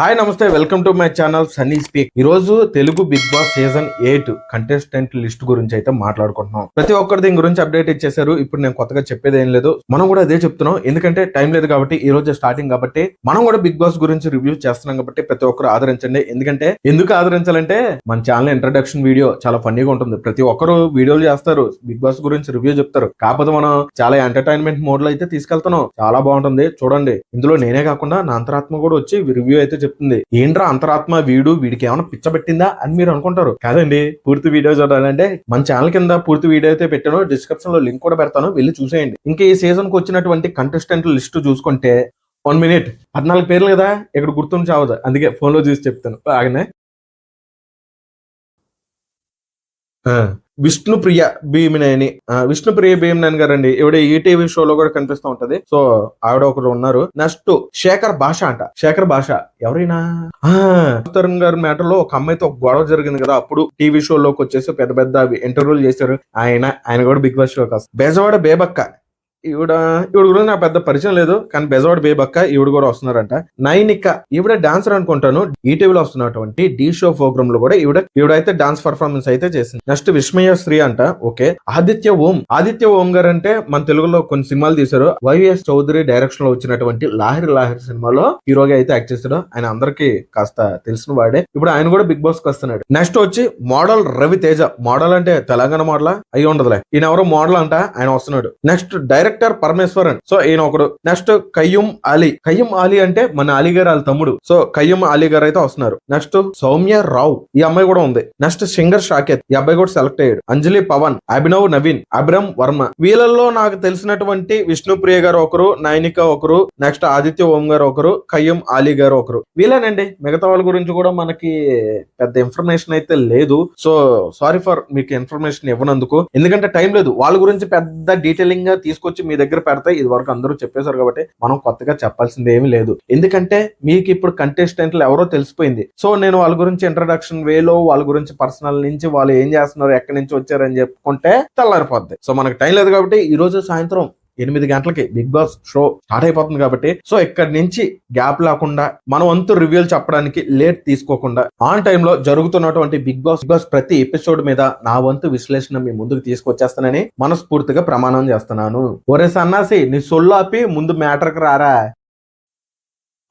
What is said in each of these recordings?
Hi నమస్తే. Welcome to my channel Sunny speak. ఈ రోజు Telugu Bigg Boss season eight contestant list గురించి అయితే మాట్లాడుకుంటున్నాం. ప్రతి ఒక్కరి దీని గురించి అప్డేట్ ఇచ్చేసారు ఇప్పుడు నేను కొత్తగా చెప్పేది ఏం లేదు. మనం కూడా అదే చెప్తున్నాం. ఎందుకంటే టైం లేదు కాబట్టి ఈ రోజు స్టార్టింగ్ కాబట్టి మనం కూడా బిగ్ బాస్ గురించి రివ్యూ చేస్తున్నాం కాబట్టి ప్రతి ఒక్కరు ఆదరించండి. ఎందుకంటే ఎందుకు ఆదరించాలంటే మన ఛానల్ ఇంట్రడక్షన్ వీడియో చాలా ఫన్నీగా ఉంటుంది. ప్రతి ఒక్కరు వీడియోలు చేస్తారు. బిగ్ బాస్ గురించి రివ్యూ చెప్తారు. కాకపోతే మనం చాలా ఎంటర్టైన్మెంట్ మోడ్లో అయితే తీసుకెళ్తున్నాం. చాలా బాగుంటుంది. చూడండి. ఇందులో నేనే కాకుండా నా అంతరాత్మ కూడా వచ్చి రివ్యూ అయితే చెప్తుంది. ఏంట్రా అంతరాత్మ వీడు వీడికి ఏమైనా పిచ్చబెట్టిందా అని మీరు అనుకుంటారు. కాదండి పూర్తి వీడియో చూడాలంటే మన ఛానల్ కింద పూర్తి వీడియో అయితే పెట్టాను. డిస్క్రిప్షన్లో లింక్ కూడా పెడతాను. వెళ్ళి చూసేయండి. ఇంకా ఈ సీజన్కు వచ్చినటువంటి కంటెస్టెంట్ లిస్ట్ చూసుకుంటే వన్ మినిట్ పద్నాలుగు పేర్లు కదా? ఇక్కడ గుర్తుండి చావదు. అందుకే ఫోన్లో చూసి చెప్తాను. బాగానే? విష్ణుప్రియ భీమినేని. ఆ, విష్ణుప్రియ భీమినేని గారు అండి ఈవిడ ఈ టీవీ షోలో కూడా కనిపిస్తూ ఉంటది. సో ఆవిడ ఒకరు ఉన్నారు. నెక్స్ట్ శేఖర్ భాష అంట. శేఖర్ భాష ఎవరైనా? తరుణ్ గారి మ్యాటర్లో ఒక అమ్మాయితో ఒక గొడవ జరిగింది కదా. అప్పుడు టీవీ షోలోకి వచ్చేసి పెద్ద పెద్ద ఇంటర్వ్యూలు చేశారు. ఆయన ఆయన కూడా బిగ్ బాస్ షోకి వస్తారు. బేజవాడ బేబక్క. ఈవిడ ఈవిడ గురించి నాకు పెద్ద పరిచయం లేదు కానీ బెజవాడ్ బేబక్క ఈవిడ కూడా వస్తున్నారంట. నైనిక ఈవిడ డాన్సర్ అనుకుంటాను ఈటీవీలో వస్తున్నటువంటి డి షో ప్రోగ్రామ్లో కూడా ఈవిడ ఈవిడైతే డాన్స్ పర్ఫార్మెన్స్ అయితే చేసింది. నెక్స్ట్ విస్మయ శ్రీ అంట ఓకే. ఆదిత్య ఓం ఆదిత్య ఓం గారు అంటే మన తెలుగులో కొన్ని సినిమాలు తీశారు. వైఎస్ చౌదరి డైరెక్షన్లో వచ్చినటువంటి లాహిర్ లాహిర్ సినిమాలో హీరోగా అయితే యాక్ట్ చేశాడు. ఆయన అందరికి కాస్త తెలిసిన వాడే. ఇప్పుడు ఆయన కూడా బిగ్ బాస్కి వస్తున్నాడు. నెక్స్ట్ వచ్చి మోడల్ రవి తేజ మోడల్ అంటే తెలంగాణ మోడల్? అయి ఉండదులే. ఈయన ఎవరో మోడల్ అంట ఆయన వస్తున్నాడు. Next direct director Parameswaran. So ఈయన ఒకడు. నెక్స్ట్ కయ్యం అలీ. కయ్యం అలీ అంటే మన అలీ గారు వాళ్ళ తమ్ముడు. సో కయ్యం అలీ గారు అయితే వస్తున్నారు. నెక్స్ట్ సౌమ్య రావు. ఈ అమ్మాయి కూడా ఉంది. Next singer Saketh. ఈ అబ్బాయి కూడా సెలెక్ట్ అయ్యాడు. అంజలి పవన్ అభినవ్ నవీన్ అభిరమ్ వర్మ. వీళ్ళల్లో నాకు తెలిసినటువంటి విష్ణుప్రియ గారు ఒకరు నైనిక ఒకరు నెక్స్ట్ ఆదిత్య ఓం గారు ఒకరు కయ్యం అలీ గారు ఒకరు. వీళ్ళేనండి. మిగతా వాళ్ళ గురించి కూడా మనకి పెద్ద ఇన్ఫర్మేషన్ అయితే లేదు. సో సారీ ఫర్ మీకు ఇన్ఫర్మేషన్ ఇవ్వనందుకు. ఎందుకంటే టైం లేదు. వాళ్ళ గురించి పెద్ద డీటెయిలింగ్గా తీసుకొచ్చి మీ దగ్గర పెడతాయి. ఇది వరకు అందరూ చెప్పేశారు కాబట్టి మనం కొత్తగా చెప్పాల్సింది ఏమీ లేదు. ఎందుకంటే మీకు ఇప్పుడు కంటెస్టెంట్లు ఎవరో తెలిసిపోయింది. సో నేను వాళ్ళ గురించి ఇంట్రడక్షన్ వేలో వాళ్ళ గురించి పర్సనల్ నుంచి వాళ్ళు ఏం చేస్తున్నారు ఎక్కడి నుంచి వచ్చారని చెప్పుకుంటే తెల్లారిపోద్ది. సో మనకు టైం లేదు కాబట్టి ఈ రోజు సాయంత్రం ఎనిమిది గంటలకి బిగ్ బాస్ షో స్టార్ట్ అయిపోతుంది కాబట్టి సో ఇక్కడి నుంచి గ్యాప్ లేకుండా మన వంతు రివ్యూలు చెప్పడానికి లేట్ తీసుకోకుండా ఆన్ టైంలో జరుగుతున్నటువంటి బిగ్ బాస్ బిగ్ బాస్ ప్రతి ఎపిసోడ్ మీద నా వంతు విశ్లేషణ మీ ముందుకు తీసుకొచ్చేస్తానని మనస్ఫూర్తిగా ప్రమాణం చేస్తున్నాను. ఒరే సన్నాసి నీ సొల్లాపి ముందు మ్యాటర్కి రారా?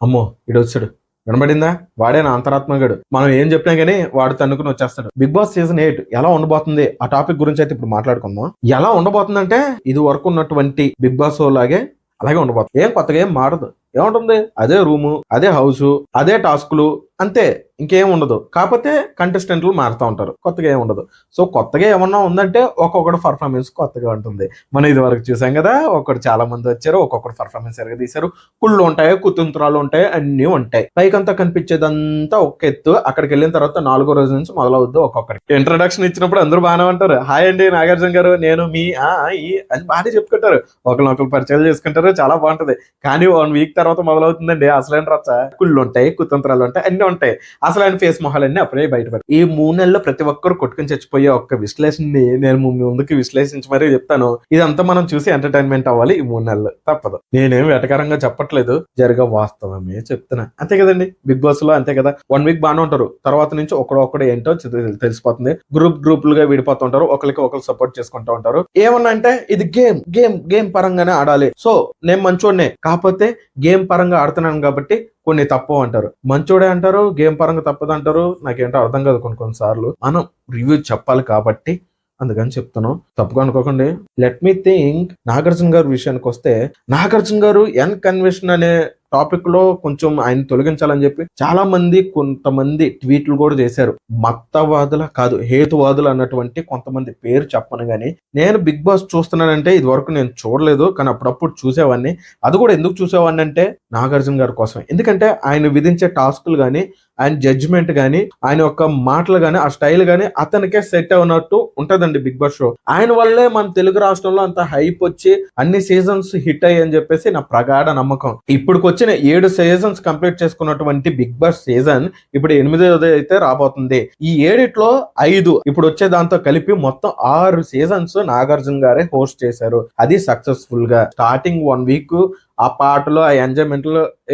అమ్మో ఇడొచ్చాడు వినబడిందా? వాడే నా అంతరాత్మగాడు. మనం ఏం చెప్పినా గానీ వాడు తన్నుకుని వచ్చేస్తాడు. బిగ్ బాస్ సీజన్ ఎయిట్ ఎలా ఉండబోతుంది? ఆ టాపిక్ గురించి అయితే ఇప్పుడు మాట్లాడుకుందాం. ఎలా ఉండబోతుందంటే ఇది వరకు ఉన్నటువంటి బిగ్ బాస్ లాగే అలాగే ఉండబోతుంది. ఏం కొత్తగా ఏం మారదు. ఏముంటుంది? అదే రూము అదే హౌస్ అదే టాస్క్లు అంతే. ఇంకేం ఉండదు. కాకపోతే కంటెస్టెంట్లు మారుతూ ఉంటారు. కొత్తగా ఏమి ఉండదు. సో కొత్తగా ఏమన్నా ఉందంటే ఒక్కొక్కటి పర్ఫార్మెన్స్ కొత్తగా ఉంటుంది. మనం ఇది వరకు చూసాం కదా ఒక్కడు చాలా మంది వచ్చారు ఒక్కొక్కటి పర్ఫార్మెన్స్ ఎరగ తీశారు కుళ్ళు ఉంటాయి కుతంత్రాలు ఉంటాయి అన్నీ ఉంటాయి. పైకంతా కనిపించేదంతా ఒక ఎత్తు. అక్కడికి వెళ్ళిన తర్వాత నాలుగో రోజు నుంచి మొదలవుద్ది ఒక్కొక్కటి. ఇంట్రడక్షన్ ఇచ్చినప్పుడు అందరూ బాగానే ఉంటారు. హాయ్ అండి నాగార్జున గారు. నేను మీ ఆ ఈ అని బాగానే చెప్పుకుంటారు. ఒకరినొకరు పరిచయాలు చేసుకుంటారు. చాలా బాగుంటది. కానీ వన్ వీక్ తర్వాత మొదలవుతుందండి. అసలైన రచ్చ. కుళ్ళు ఉంటాయి కుతంత్రాలు ఉంటాయి అన్ని ఉంటాయి. అసలైన ఫేస్ మొహాలన్నీ అప్పుడే బయటపడి ఈ మూడు నెలల్లో ప్రతి ఒక్కరు కొట్టుకుని చచ్చిపోయే ఒక్క విశ్లేషణని నేను ముందుకు విశ్లేషించి మరీ చెప్తాను. ఇదంతా మనం చూసి ఎంటర్టైన్మెంట్ అవ్వాలి ఈ మూడు నెలలు. తప్పదు. నేనేం వెటకరంగా చెప్పట్లేదు. జరిగే వాస్తవమే చెప్తున్నా. అంతే కదండి. బిగ్ బాస్లో అంతే కదా. వన్ వీక్ బాగానే ఉంటారు. తర్వాత నుంచి ఒకడొక్కడు ఏంటో తెలిసిపోతుంది. గ్రూప్ గ్రూపులుగా విడిపోతుంటారు ఒకరికి ఒకరు సపోర్ట్ చేసుకుంటూ ఉంటారు. ఏమన్నా అంటే ఇది గేమ్. గేమ్. గేమ్ పరంగానే ఆడాలి. సో నేను మంచోడ్నే. కాకపోతే గేమ్ గేమ్ పరంగా ఆడుతున్నాను కాబట్టి కొన్ని తప్పు అంటారు. మంచోడే అంటారు గేమ్ పరంగా తప్పదు అంటారు నాకేంటో అర్థం కాదు కొన్ని కొన్నిసార్లు మనం రివ్యూ చెప్పాలి కాబట్టి అందుకని చెప్తున్నాం. తప్పుగా అనుకోకండి. లెట్ మీ థింక్ నాగార్జున గారి విషయానికి వస్తే నాగార్జున గారు ఎన్ కన్వెన్షన్ అనే టాపిక్లో కొంచెం ఆయన తొలగించాలని చెప్పి చాలా మంది కొంతమంది ట్వీట్లు కూడా చేశారు. మత్తవాదుల కాదు హేతువాదులు అన్నటువంటి కొంతమంది పేరు చెప్పను గానీ నేను బిగ్ బాస్ చూస్తున్నానంటే ఇది వరకు నేను చూడలేదు కానీ అప్పుడప్పుడు చూసేవాడిని అది కూడా ఎందుకు చూసేవాడిని అంటే నాగార్జున గారి కోసం ఎందుకంటే ఆయన విధించే టాస్కులు కానీ ఆయన జడ్జిమెంట్ కానీ ఆయన యొక్క మాటలు గానీ ఆ స్టైల్ కానీ అతనికే సెట్ అవునట్టు ఉంటదండి బిగ్ బాస్ షో. ఆయన వల్లే మన తెలుగు రాష్ట్రంలో అంత హైప్ వచ్చి అన్ని సీజన్స్ హిట్ అయ్యి అని చెప్పేసి నా ప్రగాఢ నమ్మకం. ఇప్పుడు వచ్చిన ఏడు సీజన్స్ కంప్లీట్ చేసుకున్నటువంటి బిగ్ బాస్ సీజన్ ఇప్పుడు ఎనిమిదోది అయితే రాబోతుంది. ఈ ఏడిట్లో ఐదు ఇప్పుడు వచ్చే దాంతో కలిపి మొత్తం ఆరు సీజన్స్ నాగార్జున గారే హోస్ట్ చేశారు. అది సక్సెస్ఫుల్గా స్టార్టింగ్ వన్ వీక్ ఆ పాటలో ఆ ఎంజాయ్మెంట్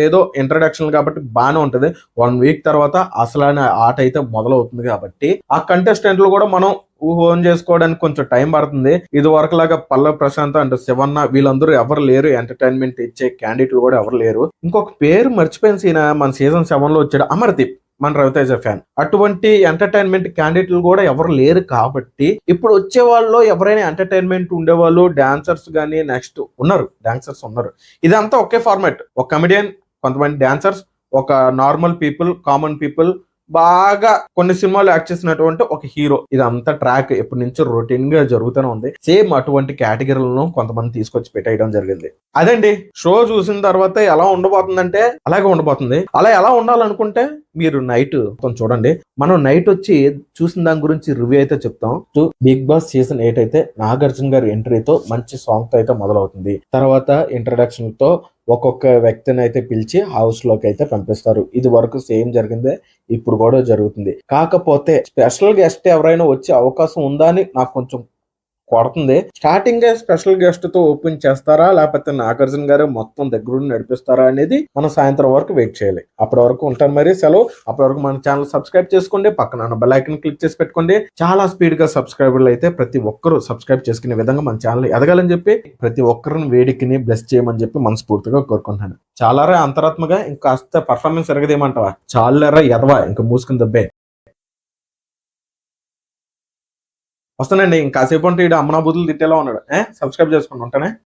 ఏదో ఇంట్రడక్షన్ కాబట్టి బాగానే ఉంటుంది. వన్ వీక్ తర్వాత అసలు ఆట అయితే మొదలవుతుంది కాబట్టి ఆ కంటెస్టెంట్లు కూడా మనం ఓన్ చేసుకోవడానికి కొంచెం టైం పడుతుంది. ఇది వరకు లాగా పల్లవి ప్రశాంత్ అండ్ శివన్న వీళ్ళందరూ ఎవరు లేరు. ఎంటర్టైన్మెంట్ ఇచ్చే క్యాండిడేట్లు కూడా ఎవరు లేరు. ఇంకొక పేరు మర్చిపోయిన సీన మన సీజన్ సెవెన్లో వచ్చాడు అమర్దీప్. మన రవితేజ ఫ్యాన్. అటువంటి ఎంటర్టైన్మెంట్ క్యాండిడేట్లు కూడా ఎవరు లేరు కాబట్టి ఇప్పుడు వచ్చే వాళ్ళు ఎవరైనా ఎంటర్టైన్మెంట్ ఉండేవాళ్ళు డాన్సర్స్ కానీ నెక్స్ట్ ఉన్నారు డాన్సర్స్ ఉన్నారు. ఇదంతా ఒకే ఫార్మాట్ ఒక కమెడియన్ కొంతమంది డాన్సర్స్ ఒక నార్మల్ పీపుల్ కామన్ పీపుల్ బాగా కొన్ని సినిమాలు యాక్ట్ చేసినటువంటి ఒక హీరో. ఇదంతా ట్రాక్ ఎప్పటి నుంచో రొటీన్గా జరుగుతూనే ఉంది. సేమ్ అటువంటి కేటగిరీలను కొంతమంది తీసుకొచ్చి పెట్టేయడం జరిగింది. అదండి. షో చూసిన తర్వాత ఎలా ఉండబోతుందంటే అలాగే ఉండబోతుంది. అలా ఎలా ఉండాలనుకుంటే మీరు నైట్ మొత్తం చూడండి. మనం నైట్ వచ్చి చూసిన దాని గురించి రివ్యూ అయితే చెప్తాం. బిగ్ బాస్ సీజన్ ఎయిట్ అయితే నాగార్జున గారి ఎంట్రీతో మంచి సాంగ్తో అయితే మొదలవుతుంది. తర్వాత ఇంట్రడక్షన్తో ఒక్కొక్క వ్యక్తిని అయితే పిలిచి హౌస్లోకి అయితే పంపిస్తారు. ఇది వరకు సేమ్ జరిగిందే ఇప్పుడు కూడా జరుగుతుంది. కాకపోతే స్పెషల్ గెస్ట్ ఎవరైనా వచ్చే అవకాశం ఉందా అని నాకు కొంచెం కొడుతుంది. స్టార్టింగ్ స్పెషల్ గెస్ట్తో ఓపెన్ చేస్తారా? లేకపోతే నాగార్జున గారు మొత్తం దగ్గరుండి నడిపిస్తారా అనేది మనం సాయంత్రం వరకు వెయిట్ చేయాలి. అప్పటి వరకు ఉంటాను మరి. సెలవు. అప్పటి వరకు మన ఛానల్ సబ్స్క్రైబ్ చేసుకోండి. పక్కన బెల్ ఐకన్ క్లిక్ చేసి పెట్టుకోండి. చాలా స్పీడ్గా సబ్స్క్రైబర్లు అయితే ప్రతి ఒక్కరూ సబ్స్క్రైబ్ చేసుకునే విధంగా మన ఛానల్ ఎదగాలని చెప్పి ప్రతి ఒక్కరిని వేడికిని బ్లెస్ చేయమని చెప్పి మనస్ఫూర్తిగా కోరుకుంటున్నాను. చాలారా అంతరాత్మగా ఇంకాస్త పర్ఫార్మెన్స్ ఎరగదేమంటావా? చాలారా ఎదవా? ఇంకా మూసుకుని దబ్బే. వస్తానండి. ఇంకాసేపు ఉంటే ఇడు అమ్మనా బుద్ధులు తిట్టేలా ఉన్నాడు. ఏ? సబ్స్క్రైబ్ చేసుకుని ఉంటానే?